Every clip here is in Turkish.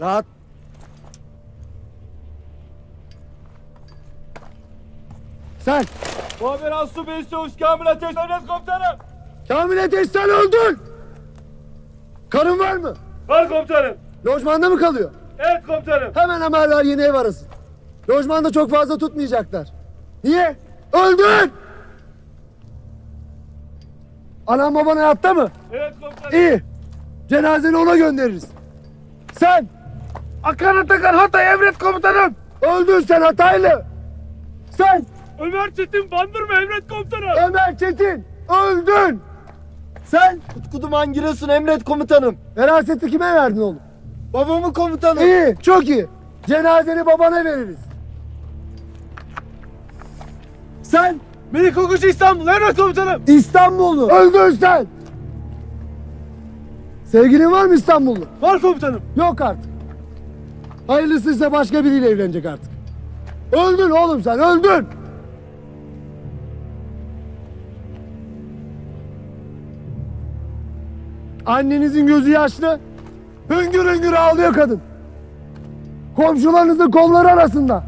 Rahat. Sen Muhabir Aslı Bey Çavuş Kamil Ateş Emret Komutanım. Kamil Ateş sen öldün. Karın var mı? Var komutanım. Lojmanda mı kalıyor? Evet komutanım. Hemen haberler yeni ev arasın. Lojmanda çok fazla tutmayacaklar. Niye? Öldün! Anan baban hayatta mı? Evet komutanım. İyi. Cenazeni ona göndeririz. Sen Akan Atakan Hatay Emret Komutanım. öldün sen Hataylı. Sen Ömer Çetin Bandırma Emret Komutanım. Ömer Çetin öldün. Sen Utku Duman Giresun emret komutanım. veraseti kime verdin oğlum? Babamı komutanım. İyi, çok iyi. Cenazeni babana veririz. Sen Melik Okuş İstanbul Emret Komutanım. İstanbullu. Öldün sen. Sevgilin var mı İstanbullu? Var komutanım. Yok artık. Hayırlısıysa başka biriyle evlenecek artık. Öldün oğlum sen, öldün. Annenizin gözü yaşlı. Hüngür hüngür ağlıyor kadın. Komşularınızın kolları arasında.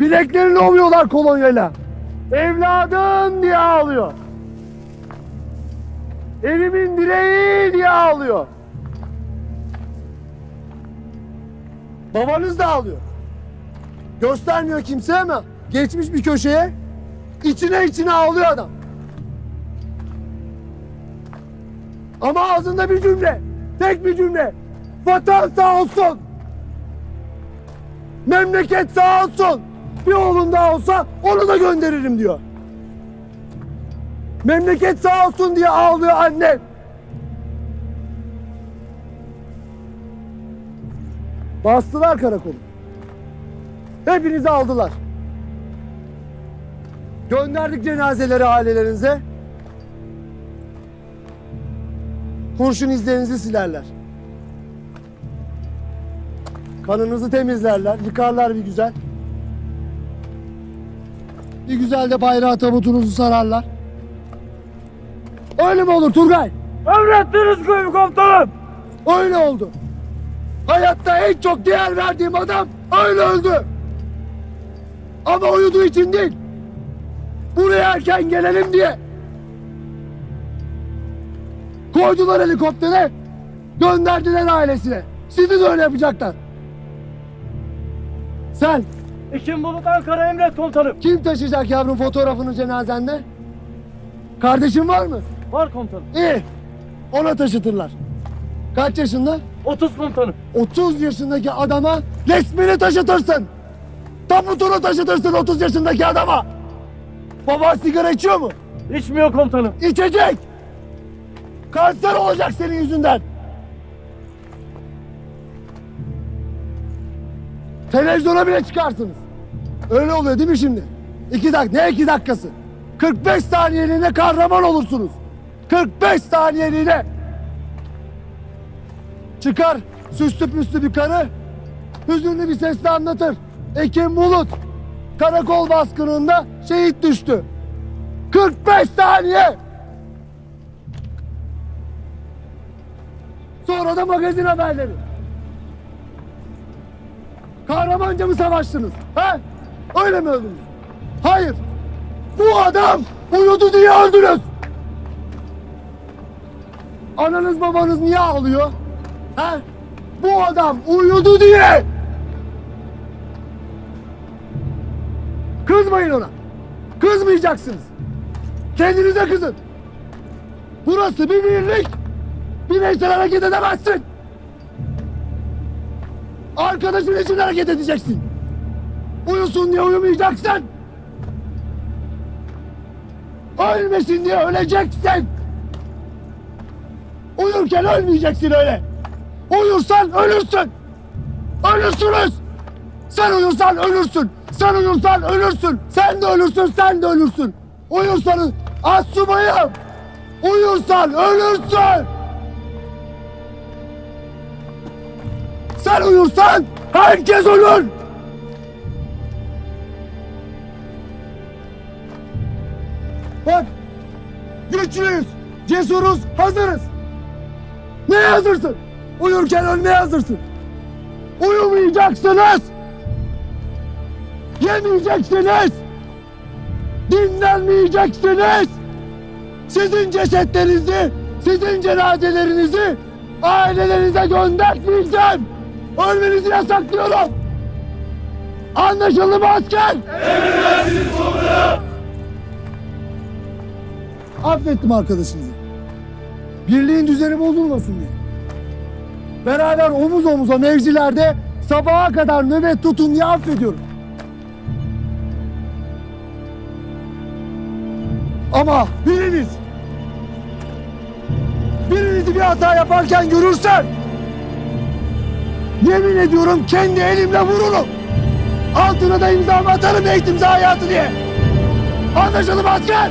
Bileklerini ovuyorlar kolonyayla. Evladım diye ağlıyor. Evimin direği diye ağlıyor. Babanız da ağlıyor. Göstermiyor kimseye ama geçmiş bir köşeye içine içine ağlıyor adam. Ama ağzında bir cümle, tek bir cümle. Vatan sağ olsun. Memleket sağ olsun. Bir oğlun daha olsa onu da gönderirim diyor. Memleket sağ olsun diye ağlıyor annem. Bastılar karakolu. Hepinizi aldılar. Gönderdik cenazeleri ailelerinize. Kurşun izlerinizi silerler. Kanınızı temizlerler, yıkarlar bir güzel. Bir güzel de bayrağı tabutunuzu sararlar. Öyle mi olur Turgay? Emrettiniz köyüm komutanım. Öyle oldu. Hayatta en çok değer verdiğim adam öyle öldü. Ama uyuduğu için değil. Buraya erken gelelim diye. Koydular helikoptere, gönderdiler ailesine. Sizi de öyle yapacaklar. Sen Ekim Bulut Ankara Emret Komutanım. kim taşıyacak yavrum fotoğrafını cenazende? Kardeşin var mı? Var komutanım. İyi. Ona taşıtırlar. Kaç yaşında? 30 komutanım. 30 yaşındaki adama resmini taşıtırsın. Tabutunu taşıtırsın 30 yaşındaki adama. Baba sigara içiyor mu? İçmiyor komutanım. İçecek. Kanser olacak senin yüzünden. Televizyona bile çıkarsınız. Öyle oluyor değil mi şimdi? İki dakika, ne iki dakikası? 45 saniyeliğine kahraman olursunuz. 45 saniyeliğine. Çıkar süslü püslü bir karı, hüzünlü bir sesle anlatır. Ekim Bulut, karakol baskınında şehit düştü. 45 saniye. Sonra da magazin haberleri. Kahramanca mı savaştınız? He? Öyle mi öldünüz? Hayır. Bu adam uyudu diye öldünüz. Ananız babanız niye ağlıyor? He? Bu adam uyudu diye. Kızmayın ona. Kızmayacaksınız. Kendinize kızın. Burası bir birlik. Bireysel hareket edemezsin. Arkadaşın için hareket edeceksin. Uyusun diye uyumayacaksın. Ölmesin diye öleceksin. Uyurken ölmeyeceksin öyle. Uyursan ölürsün. Ölürsünüz. Sen uyursan ölürsün. Sen uyursan ölürsün. Sen de ölürsün, sen de ölürsün. Uyursan asubayım. Uyursan ölürsün. Sen uyursan herkes ölür. Bak güçlüyüz, cesuruz, hazırız. Neye hazırsın? Uyurken ölmeye hazırsın. Uyumayacaksınız. Yemeyeceksiniz. Dinlenmeyeceksiniz. Sizin cesetlerinizi, sizin cenazelerinizi ailelerinize göndermeyeceğim. Ölmenizi yasaklıyorum. Anlaşıldı mı asker? Affettim arkadaşınızı. Birliğin düzeni bozulmasın diye. Beraber omuz omuza mevzilerde sabaha kadar nöbet tutun diye affediyorum. Ama biriniz birinizi bir hata yaparken görürsem yemin ediyorum kendi elimle vururum. Altına da imzamı atarım eğitim hayatı diye. Anlaşıldı mı asker?